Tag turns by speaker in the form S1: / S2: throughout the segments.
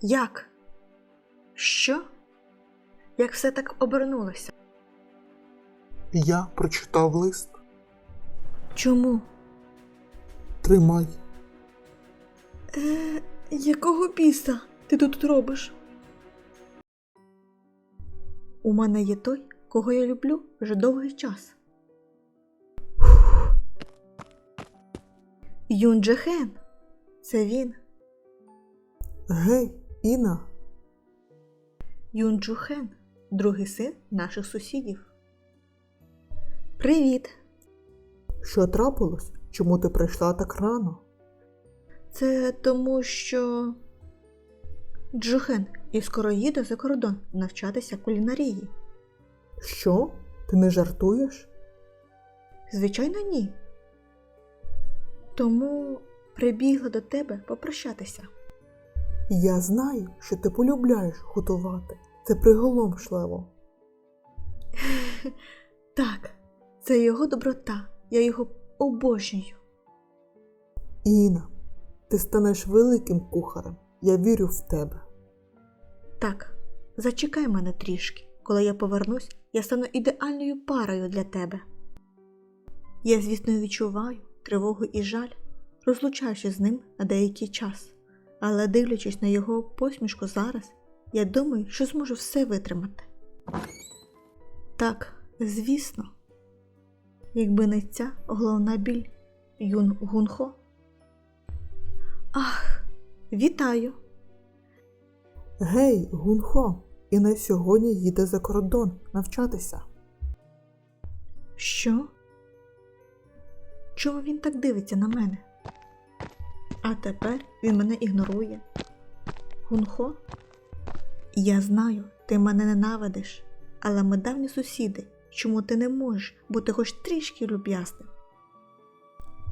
S1: Як? Що? Як все так обернулося?
S2: Я прочитав лист.
S1: Чому?
S2: Тримай.
S1: Е, якого біса ти тут робиш? У мене є той, кого я люблю вже довгий час. Юн Джехен. Це він.
S2: Гей, Іна.
S1: Юн Джухен, другий син наших сусідів. Привіт!
S2: Що трапилось? Чому ти прийшла так рано?
S1: Це тому, що Джухен і скоро їде за кордон навчатися кулінарії.
S2: Що? Ти не жартуєш?
S1: Звичайно, ні. Тому прибігла до тебе попрощатися.
S2: Я знаю, що ти полюбляєш готувати. Це приголомшливо.
S1: Так, це його доброта, я його обожнюю.
S2: Іна, ти станеш великим кухарем. Я вірю в тебе.
S1: Так, зачекай мене трішки. Коли я повернусь, я стану ідеальною парою для тебе. Я, звісно, відчуваю тривогу і жаль, розлучаючись з ним на деякий час, але дивлячись на його посмішку зараз, я думаю, що зможу все витримати. Так, звісно, якби не ця головна біль Юн Гунхо. Ах, вітаю!
S2: Гей, Гунхо, Іна сьогодні їде за кордон навчатися.
S1: Що? Чому він так дивиться на мене? А тепер він мене ігнорує. Гунхо? Я знаю, ти мене ненавидиш, але ми давні сусіди. Чому ти не можеш бути хоч трішки люб'ясним?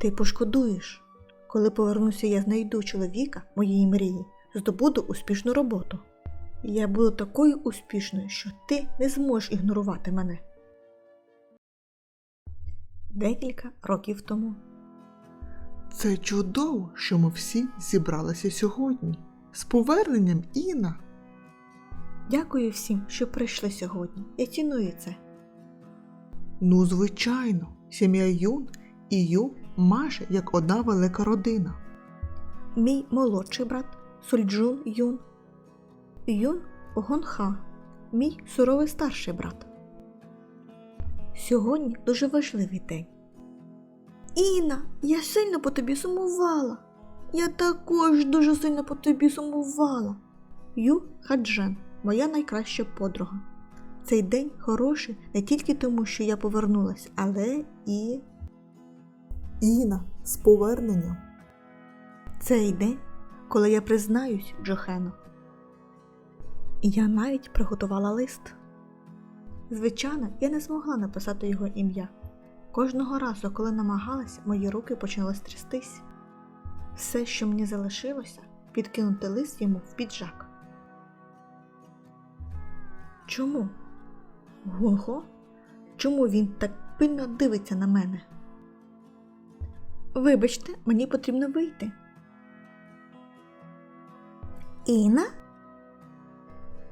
S1: Ти пошкодуєш. Коли повернуся, я знайду чоловіка моєї мрії, здобуду успішну роботу. Я буду такою успішною, що ти не зможеш ігнорувати мене. Декілька років тому.
S2: Це чудово, що ми всі зібралися сьогодні. З поверненням, Іна.
S1: Дякую всім, що прийшли сьогодні. Я ціную це.
S2: Ну, звичайно, сім'я Юн і Ю майже як одна велика родина.
S1: Мій молодший брат Сульджун Юн. Юн Гонха, мій суровий старший брат. Сьогодні дуже важливий день. Інна, я сильно по тобі сумувала. Я також дуже сильно по тобі сумувала. Ю Хаджен, моя найкраща подруга. Цей день хороший не тільки тому, що я повернулася, але і
S2: Іна, з поверненням.
S1: цей день, коли я признаюсь Джохену. Я навіть приготувала лист. Звичайно, я не змогла написати його ім'я. Кожного разу, коли намагалася, мої руки почали трястись. Все, що мені залишилося, підкинути лист йому в піджак. Чому? Гунхо? Чому він так пильно дивиться на мене? Вибачте, мені потрібно вийти. Іна?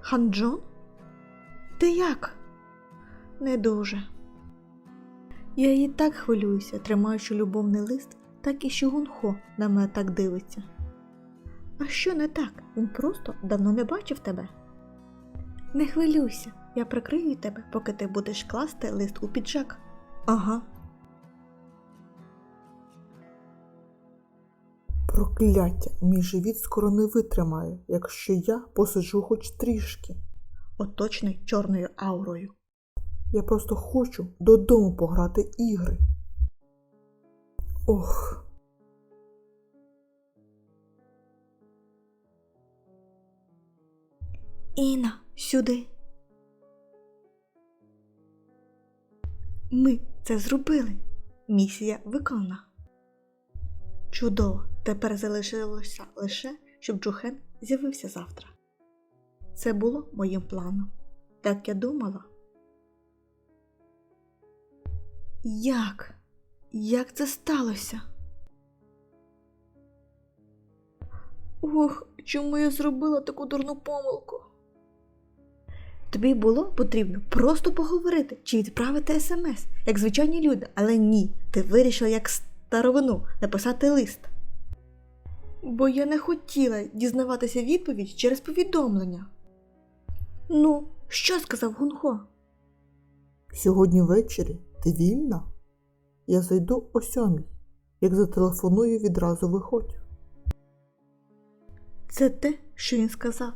S1: Ханджон? Ти як? Не дуже. Я і так хвилююся, тримаючи любовний лист, так і що Гунхо на мене так дивиться. А що не так? Він просто давно не бачив тебе. Не хвилюйся, я прикрию тебе, поки ти будеш класти лист у піджак. Ага.
S2: Прокляття, мій живіт скоро не витримає, якщо я посиджу хоч трішки.
S1: оточений чорною аурою.
S2: Я просто хочу додому пограти ігри. Ох,
S1: Іна, сюди. Ми це зробили. Місія виконана. Чудово, тепер залишилося лише, щоб Джухен з'явився завтра. Це було моїм планом. Так я думала. Як? Як це сталося? Ох, чому я зробила таку дурну помилку. Тобі було потрібно просто поговорити чи відправити смс, як звичайні люди, але ні, ти вирішила як старовину написати лист. Бо я не хотіла дізнаватися відповідь через повідомлення. Ну, що сказав Гунхо?
S2: Сьогодні ввечері ти вільна? Я зайду о сьомій. Як зателефоную, відразу виходь.
S1: Це те, що він сказав.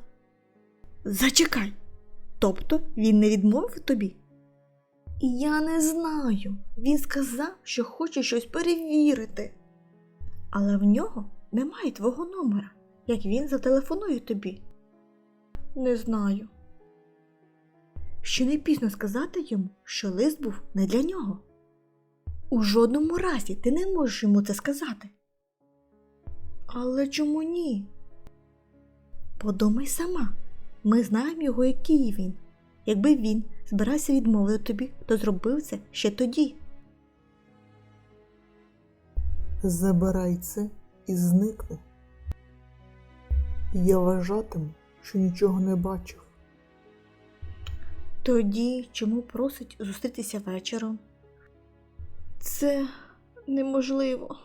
S1: Зачекай. Тобто він не відмовив тобі? Я не знаю. Він сказав, що хоче щось перевірити. Але в нього немає твого номера, як він зателефонує тобі. Не знаю. Ще не пізно сказати йому, що лист був не для нього. У жодному разі ти не можеш йому це сказати. Але чому ні? Подумай сама. Ми знаємо його, який він. Якби він збирався відмовити тобі, то зробив це ще тоді.
S2: Забирай це і зникни. Я вважатиму, що нічого не бачив.
S1: Тоді чому просить зустрітися вечором? Це неможливо.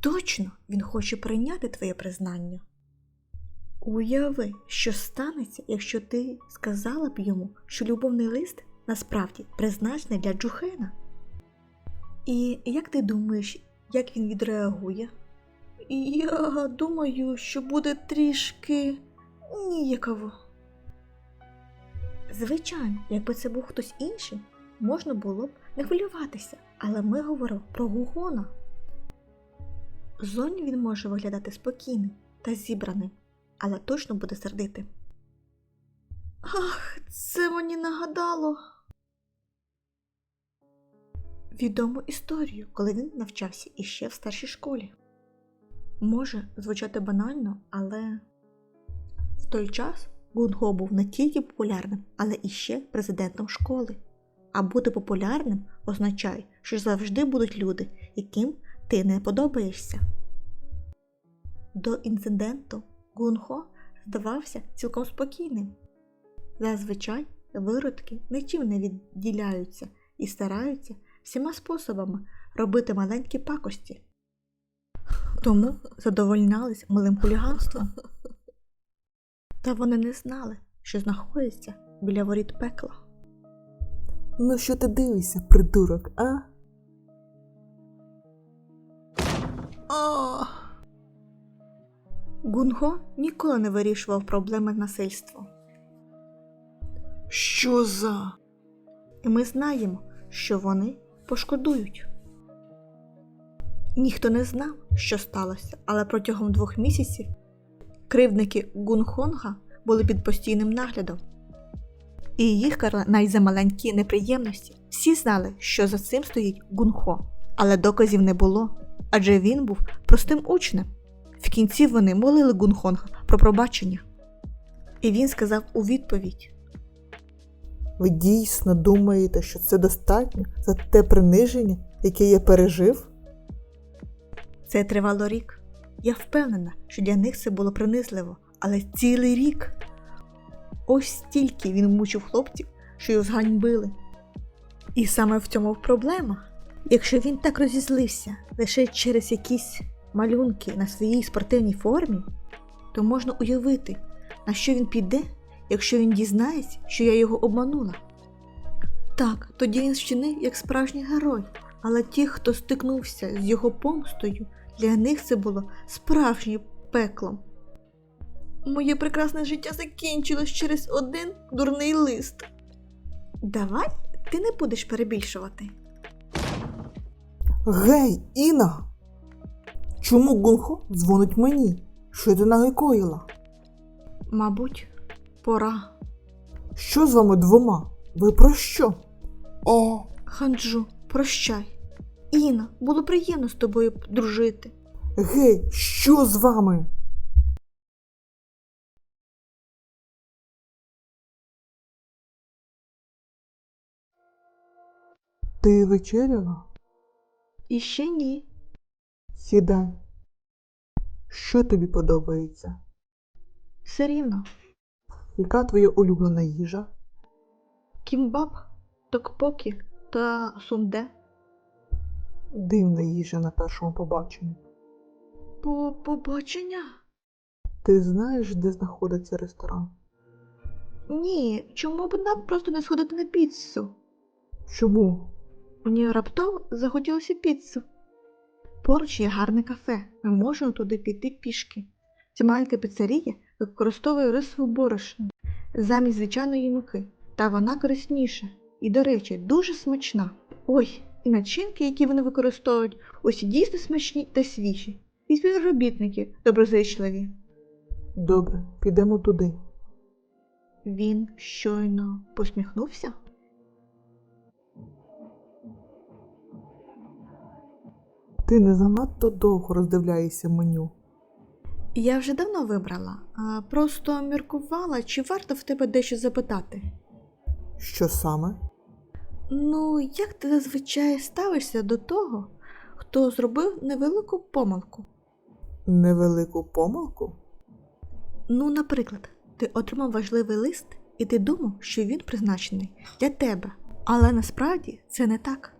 S1: Точно він хоче прийняти твоє признання. Уяви, що станеться, якщо ти сказала б йому, що любовний лист насправді призначений для Джухена. І як ти думаєш, як він відреагує? Я думаю, що буде трішки ніяково. Звичайно, якби це був хтось інший, можна було б не хвилюватися, але ми говоримо про Гугона. Зоні він може виглядати спокійним та зібраним, але точно буде сердитим. Ах, це мені нагадало. Відому історію, коли він навчався іще в старшій школі. Може звучати банально, але в той час Гунго був не тільки популярним, але іще президентом школи. А бути популярним означає, що завжди будуть люди, яким ти не подобаєшся. До інциденту Гунхо здавався цілком спокійним. Зазвичай виродки нічим не відділяються і стараються всіма способами робити маленькі пакості. Тому задовольнялись малим хуліганством. Та вони не знали, що знаходяться біля воріт пекла.
S2: Ну що ти дивишся, придурок, а?
S1: О! Гунго ніколи не вирішував проблеми насильством.
S2: Що за?
S1: І ми знаємо, що вони пошкодують. Ніхто не знав, що сталося, але протягом двох місяців кривдники Гунхонга були під постійним наглядом. І їх карали навіть за маленькі неприємності. Всі знали, що за цим стоїть Гунхо, але доказів не було, адже він був простим учнем. В кінці вони молили Гунхонга про пробачення. І він сказав у відповідь:
S2: Ви дійсно думаєте, що це достатньо за те приниження, яке я пережив?
S1: Це тривало рік. Я впевнена, що для них це було принизливо, але цілий рік. Ось стільки він мучив хлопців, що його зганьбили. І саме в цьому проблема. Якщо він так розізлився лише через якісь малюнки на своїй спортивній формі, то можна уявити, на що він піде, якщо він дізнається, що я його обманула. Так, тоді він вчинив як справжній герой, але ті, хто стикнувся з його помстою, для них це було справжнім пеклом. Моє прекрасне життя закінчилось через один дурний лист. Давай ти не будеш перебільшувати.
S2: Гей, Іна! Чому Гунхо дзвонить мені? Що ти нагикоїла?
S1: Мабуть, пора.
S2: Що з вами двома? Ви про що? О,
S1: Ханджу, прощай. Іна, було приємно з тобою дружити.
S2: гей, що з вами? Ти вечеряла?
S1: І ще ні.
S2: Сідай. Що тобі подобається?
S1: Все рівно.
S2: Яка твоя улюблена їжа?
S1: Кімбаб, токпокі та сунде.
S2: Дивна їжа на першому побаченні.
S1: По побачення?
S2: Ти знаєш, де знаходиться ресторан?
S1: Ні, чому б нам просто не сходити на піцу?
S2: Чому?
S1: Мені раптово захотілося піцу. Поруч є гарне кафе. Ми можемо туди піти пішки. Ця маленька піцерія використовує рисову борошно замість звичайної муки. Та вона корисніша і, до речі, дуже смачна. Ой, начинки, які вони використовують, усі дійсно смачні та свіжі. І співробітники доброзичливі.
S2: Добре, підемо туди.
S1: Він щойно посміхнувся.
S2: Ти не занадто довго роздивляєшся меню.
S1: Я вже давно вибрала, а просто міркувала, чи варто в тебе дещо запитати.
S2: Що саме?
S1: Ну, як ти зазвичай ставишся до того, хто зробив невелику помилку?
S2: Невелику помилку?
S1: Ну, наприклад, ти отримав важливий лист, і ти думав, що він призначений для тебе. Але насправді це не так.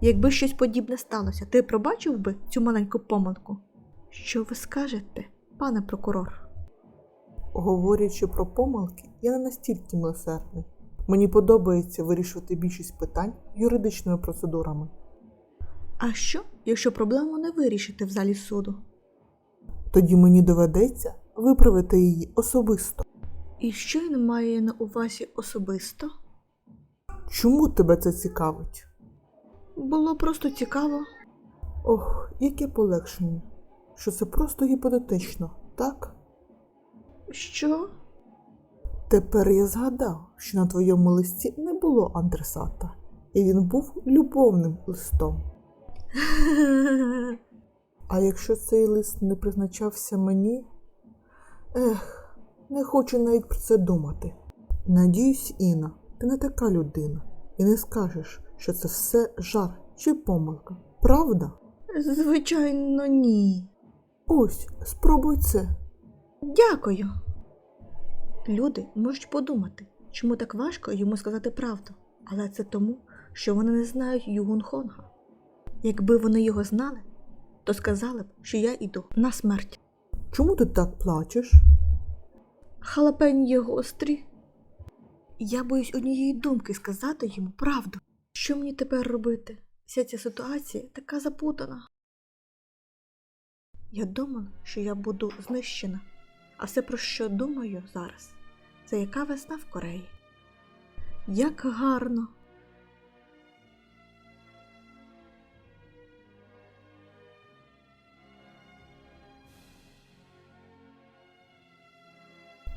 S1: Якби щось подібне сталося, ти пробачив би цю маленьку помилку? Що ви скажете, пане прокурор?
S2: Говорячи про помилки, я не настільки милосердний. Мені подобається вирішувати більшість питань юридичними процедурами.
S1: А що, якщо проблему не вирішити в залі суду?
S2: Тоді мені доведеться виправити її особисто.
S1: І що він має на увазі особисто?
S2: Чому тебе це цікавить?
S1: Було просто цікаво.
S2: Ох, яке полегшення, що це просто гіпотетично, так?
S1: Що?
S2: Тепер я згадав, що на твоєму листі не було антресата, і він був любовним листом. А якщо цей лист не призначався мені, ех, не хочу навіть про це думати. Надіюсь, Інна, ти не така людина, і не скажеш, що це все жар чи помилка. Правда?
S1: Звичайно, ні.
S2: Ось, спробуй це.
S1: Дякую. Люди можуть подумати, чому так важко йому сказати правду, але це тому, що вони не знають Югун Хонга. Якби вони його знали, то сказали б, що я йду на смерть.
S2: Чому ти так плачеш?
S1: Халапені гострі. Я боюсь однієї думки сказати йому правду. Що мені тепер робити? Вся ця ситуація така запутана. Я думала, що я буду знищена, а все, про що думаю зараз, це яка весна в Кореї. Як гарно.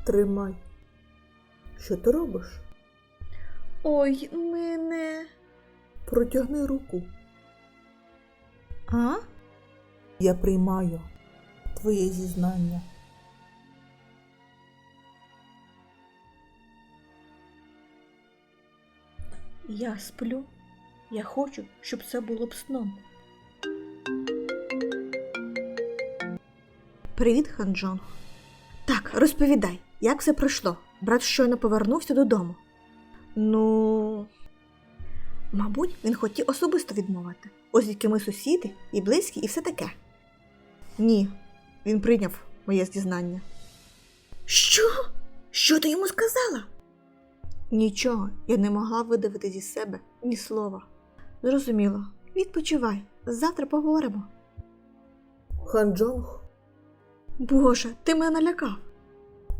S2: Тримай. Що ти робиш?
S1: Ой, мене.
S2: Протягни руку.
S1: А?
S2: Я приймаю твоє зізнання.
S1: Я сплю. Я хочу, щоб це було б сном. Привіт, Ханджон. Так, розповідай, як все пройшло? Брат щойно повернувся додому. Ну. Мабуть, він хотів особисто відмовити, оскільки ми сусіди і близькі, і все таке. Ні, він прийняв моє зізнання. Що? Що ти йому сказала? Нічого, я не могла видавити зі себе ні слова. Зрозуміло, відпочивай, завтра поговоримо.
S2: Ханджонг,
S1: Боже, ти мене налякав.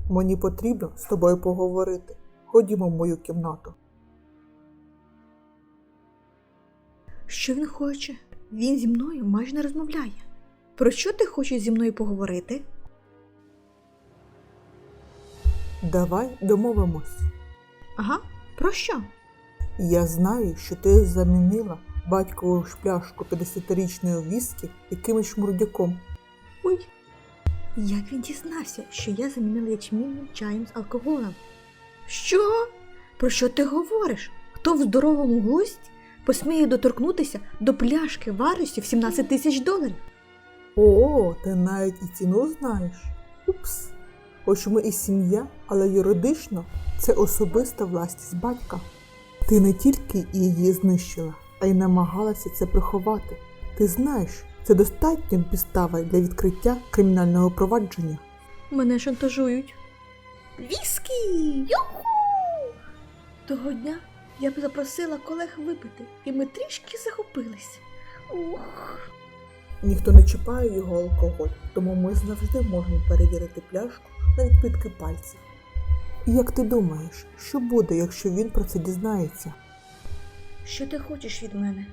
S2: мені потрібно з тобою поговорити. Ходімо в мою кімнату.
S1: Що він хоче? Він зі мною майже не розмовляє. Про що ти хочеш зі мною поговорити?
S2: Давай домовимось.
S1: Ага, про що?
S2: Я знаю, що ти замінила батькову шпляшку 50-річної віскі якимось шмурдяком.
S1: Ой. Як він дізнався, що я замінила ячмінним чаєм з алкоголем? Що? Про що ти говориш? Хто в здоровому глузді посміє доторкнутися до пляшки вартістю в 17 тисяч доларів?
S2: О, ти навіть і ціну знаєш. Упс. Хоч ми і сім'я, але юридично це особиста власність батька. Ти не тільки її знищила, а й намагалася це приховати. Ти знаєш, це достатньо підстава для відкриття кримінального провадження.
S1: Мене шантажують. Віскі! Юху! Того дня я б запросила колег випити, і ми трішки захопились. Ух.
S2: Ніхто не чіпає його алкоголь, тому ми завжди можемо перевірити пляшку на відбитки пальців. І як ти думаєш, що буде, якщо він про це дізнається?
S1: Що ти хочеш від мене?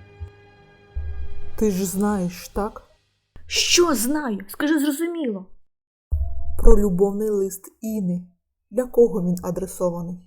S2: Ти ж знаєш, так?
S1: Що знаю? Скажи зрозуміло.
S2: Про любовний лист Іни. Для кого він адресований?